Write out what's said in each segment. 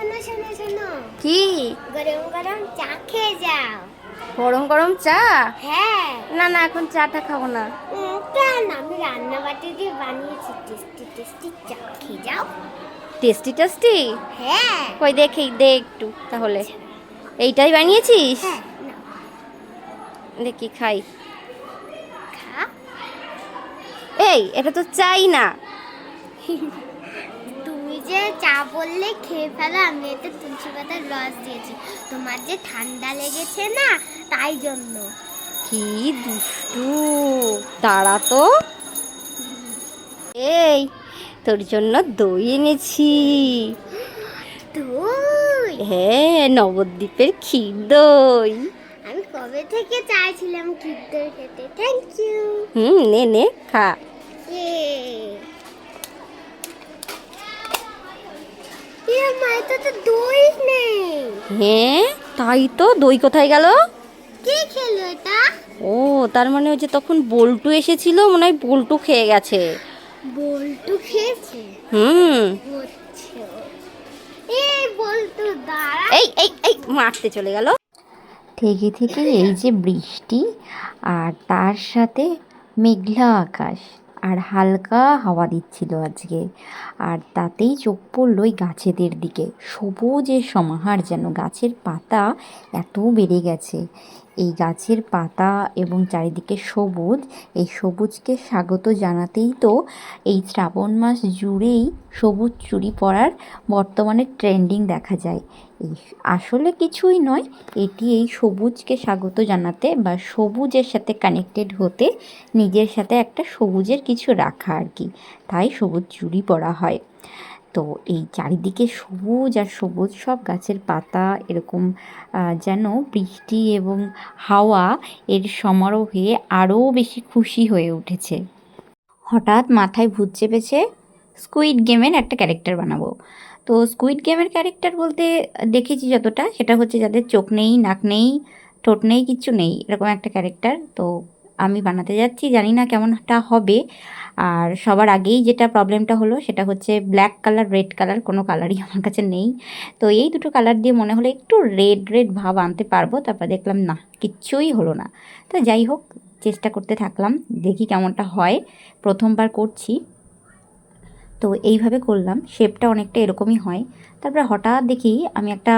শোনো শোনো শোনো। কি? গরম গরম চা খেয়ে যাও। গরম গরম চা? হ্যাঁ। না না এখন চাটা খাব না। কেন আমি রান্না বাটি দিয়ে বানিয়েছি। টেস্টি টেস্টি চা খেয়ে যাও। Tasty tasty? হ্যাঁ। কই দেখি দে একটু তাহলে। এইটাই বানিয়েছিস? হ্যাঁ দেখি খাই। খা। এই এটা তো চাই না। বললে খেয়ে ফেলো আমি এতে তুলসী পাতার রস দিয়েছি। তোমার যে ঠান্ডা লেগেছে না তাই জন্য। কি দুষ্টু। দাঁড়া তো। এই তোর জন্য দই এনেছি। তুই হ্যাঁ নবদ্বীপের ক্ষীর দই। আমি কবে থেকে চাইছিলাম কিদ্দর খেতে? থ্যাংক ইউ হুম নে নে খা। তো দই নেই। হ্যাঁ তাই তো দই কোথায় গেল? কে খেলো এটা? ও তার মানে ওই যে তখন বল্টু এসেছিল মনে হয় বল্টু খেয়ে গেছে। বল্টু খেয়েছে? হুম। এই বল্টু দাঁড়া। এই এই এই মারতে চলে গেল। থেকে থেকে এই যে বৃষ্টি আর তার সাথে মেঘলা আকাশ। আর হালকা হাওয়া দিচ্ছিল আজকে। আর তাতেই চোখ পড়ল ওই গাছেদের দিকে। সবুজের সমাহার যেন, গাছের পাতা এত বেড়ে গেছে। এই গাছের পাতা এবং চারিদিকে সবুজ, এই সবুজকে স্বাগত জানাতেই তো এই শ্রাবণ মাস জুড়েই সবুজ চুরি পরার বর্তমানে ট্রেন্ডিং দেখা যায়। আসলে কিছুই নয়। এটি এই সবুজকে স্বাগত জানাতে বা সবুজের সাথে কানেক্টেড হতে নিজের সাথে একটা সবুজের কিছু রাখা আর কি। তাই সবুজ চুড়ি পরা হয়। তো এই চারিদিকে সবুজ আর সবুজ, সব গাছের পাতা, এরকম যেন বৃষ্টি এবং হাওয়া এর সমারোহে আরও বেশি খুশি হয়ে উঠেছে। হঠাৎ মাথায় ভূত চেপেছে। স্কুইড গেমের একটা ক্যারেক্টার বানাবো। তো স্কুইড গেমের ক্যারেক্টার বলতে দেখেছি যতটা, সেটা হচ্ছে যাদের চোখ নেই, নাক নেই, ঠোঁট নেই, কিচ্ছু নেই, এরকম একটা ক্যারেক্টার তো আমি বানাতে যাচ্ছি, জানি না কেমনটা হবে। আর সবার আগেই যেটা প্রবলেমটা হলো, সেটা হচ্ছে ব্ল্যাক কালার রেড কালার কোনো কালারই আমার কাছে নেই। তো এই দুটো কালার দিয়ে মনে হলো একটু রেড রেড ভাব আনতে পারব, তারপর দেখলাম না, কিচ্ছুই হলো না। তো যাই হোক, চেষ্টা করতে থাকলাম, দেখি কেমনটা হয়। প্রথমবার করছি। তো এইভাবে করলাম। শেপটা অনেকটা এরকমই হয়। তারপরে হঠাৎ দেখি আমি একটা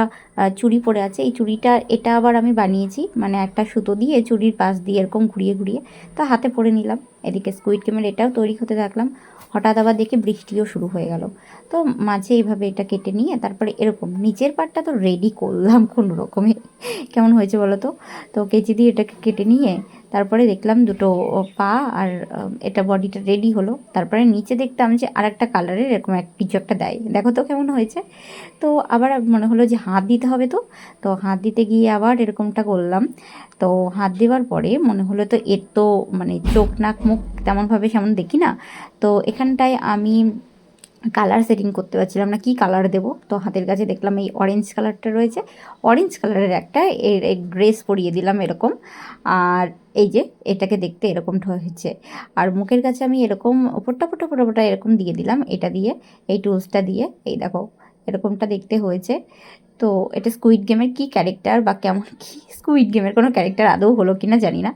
চুড়ি পরে আছে। এই চুড়িটা, এটা আবার আমি বানিয়েছি। মানে একটা সুতো দিয়ে চুড়ির পাশ দিয়ে এরকম ঘুরিয়ে ঘুরিয়ে তো হাতে পরে নিলাম। এদিকে স্কুইড গেমের এটাও তৈরি হতে থাকলাম। হঠাৎ আবার দেখি বৃষ্টিও শুরু হয়ে গেল। তো মাঝে এইভাবে এটা কেটে নিয়ে তারপরে এরকম নিচের পাটটা তো রেডি করলাম কোনো রকমে কেমন হয়েছে বলো তো? তো কেচি দিয়ে এটাকে কেটে নিয়ে তারপরে দেখলাম দুটো পা আর এটা বডিটা রেডি হলো। তারপরে নিচে দেখতাম যে আর একটা কালারের এরকম এক কিছু একটা দেয়। দেখো তো কেমন হয়েছে। তো আবার মনে হলো যে হাত দিতে হবে তো। তো হাত দিতে গিয়ে আবার এরকমটা করলাম। তো হাত দেওয়ার পরে মনে হলো তো এর তো মানে চোখ নাক মুখ তেমনভাবে সেমন দেখি না। তো এখানটায় আমি কালার সেটিং করতে পারছিলাম না, কি কালার দেব? তো হাতের কাছে দেখলাম এই অরেঞ্জ কালারটা রয়েছে। অরেঞ্জ কালারের একটা এর ড্রেস পরিয়ে দিলাম এরকম। আর এই যে, এটাকে দেখতে এরকম হয়েছে আর মুখের কাছে আমি এরকম ওপরটা ফোটা ফোটা এরকম দিয়ে দিলাম, এটা দিয়ে, এই টুলসটা দিয়ে, এই দেখো, এরকমটা দেখতে হয়েছে। তো এটা স্কুইড গেমের কি ক্যারেক্টার বা কেমন, কি স্কুইড গেমের কোনো ক্যারেক্টার আদৌ হলো কিনা জানি না।